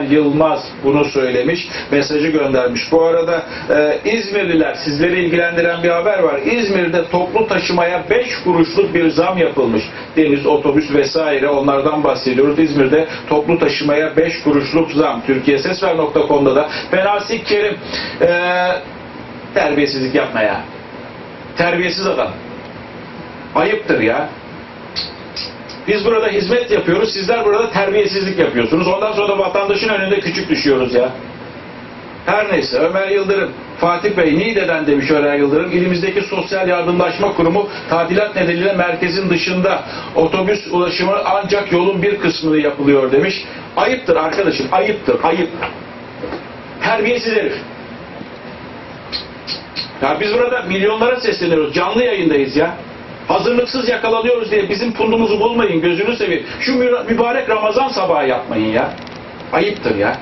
Yılmaz bunu söylemiş, mesajı göndermiş. Bu arada e, İzmirliler, sizleri ilgilendiren bir haber var. İzmir'de toplu taşımaya 5 kuruşluk bir zam yapılmış. Deniz, otobüs vesaire onlardan bahsediyoruz. İzmir'de toplu taşımaya 5 kuruşluk zam. TürkiyeSesver.com'da da Fenasik Kerim e, terbiyesizlik yapma ya. Terbiyesiz adam. Ayıptır ya. Biz burada hizmet yapıyoruz, sizler burada terbiyesizlik yapıyorsunuz. Ondan sonra da vatandaşın önünde küçük düşüyoruz ya. Her neyse Ömer Yıldırım, Fatih Bey Niğde'den demiş Ömer Yıldırım. İlimizdeki Sosyal Yardımlaşma Kurumu tadilat nedeniyle merkezin dışında otobüs ulaşımı ancak yolun bir kısmını yapılıyor demiş. Ayıptır arkadaşım, ayıptır, ayıp. Terbiyesiz herif. Ya biz burada milyonlara sesleniyoruz. Canlı yayındayız ya. Hazırlıksız yakalanıyoruz diye bizim pundumuzu bulmayın. Gözünü seveyim. Şu mü- mübarek Ramazan sabahı yapmayın ya. Ayıptır ya.